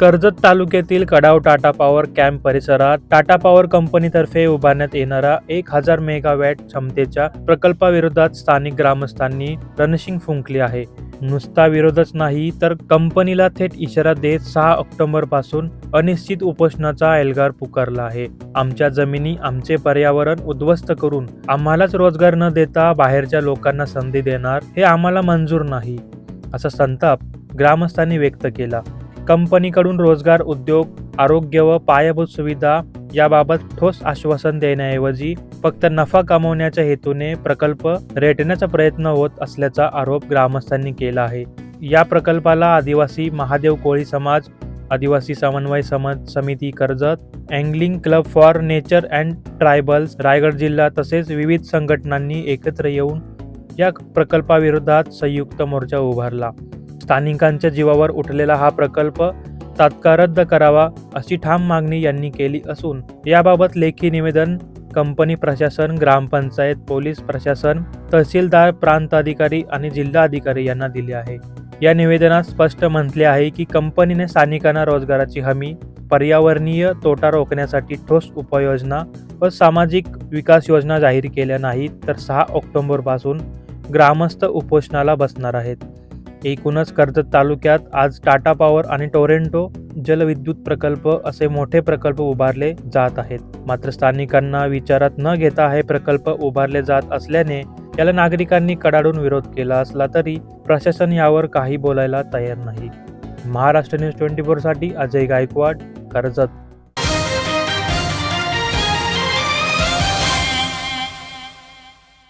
कर्जत तालुक्यातील Kadav Tata power camp परिसरात Tata power कंपनीतर्फे उभारण्यात येणारा एक हजार मेगावॅट क्षमतेच्या प्रकल्पाविरोधात स्थानिक ग्रामस्थांनी रणशिंग फुंकली आहे. नुसता विरोधच नाही तर कंपनीला थेट इशारा देत सहा ऑक्टोबरपासून अनिश्चित उपोषणाचा एल्गार पुकारला आहे. आमच्या जमिनी आमचे पर्यावरण उद्ध्वस्त करून आम्हालाच रोजगार न देता बाहेरच्या लोकांना संधी देणार हे आम्हाला मंजूर नाही असा संताप ग्रामस्थांनी व्यक्त केला. कंपनीकडून रोजगार उद्योग आरोग्य व पायाभूत सुविधा याबाबत ठोस आश्वासन देण्याऐवजी फक्त नफा कमवण्याच्या हेतूने प्रकल्प रेटण्याचा प्रयत्न होत असल्याचा आरोप ग्रामस्थांनी केला आहे. या प्रकल्पाला आदिवासी महादेव कोळी समाज आदिवासी समन्वय समज समिती Karjat angling club for nature and tribals Raigad जिल्हा तसेच विविध संघटनांनी एकत्र येऊन या प्रकल्पाविरोधात संयुक्त मोर्चा उभारला. स्थानिकांच्या जीवावर उठलेला हा प्रकल्प तात्काळ रद्द करावा अशी ठाम मागणी यांनी केली असून याबाबत लेखी निवेदन कंपनी प्रशासन ग्रामपंचायत पोलीस प्रशासन तहसीलदार प्रांत अधिकारी आणि जिल्हा अधिकारी यांना दिले आहे. या निवेदनात स्पष्ट म्हटले आहे की कंपनीने स्थानिकांना रोजगाराची हमी पर्यावरणीय तोटा रोखण्यासाठी ठोस उपाययोजना व सामाजिक विकास योजना जाहीर केल्या नाहीत तर सहा ऑक्टोबरपासून ग्रामस्थ उपोषणाला बसणार आहेत. एकूणच कर्जत तालुक्यात आज टाटा पॉवर आणि टोरेंटो जलविद्युत प्रकल्प असे मोठे प्रकल्प उभारले जात आहेत. मात्र स्थानिकांना विचारात न घेता हे प्रकल्प उभारले जात असल्याने याला नागरिकांनी कडाडून विरोध केला असला तरी प्रशासन यावर काही बोलायला तयार नाही. महाराष्ट्र न्यूज ट्वेंटी फोरसाठी अजय गायकवाड कर्जत.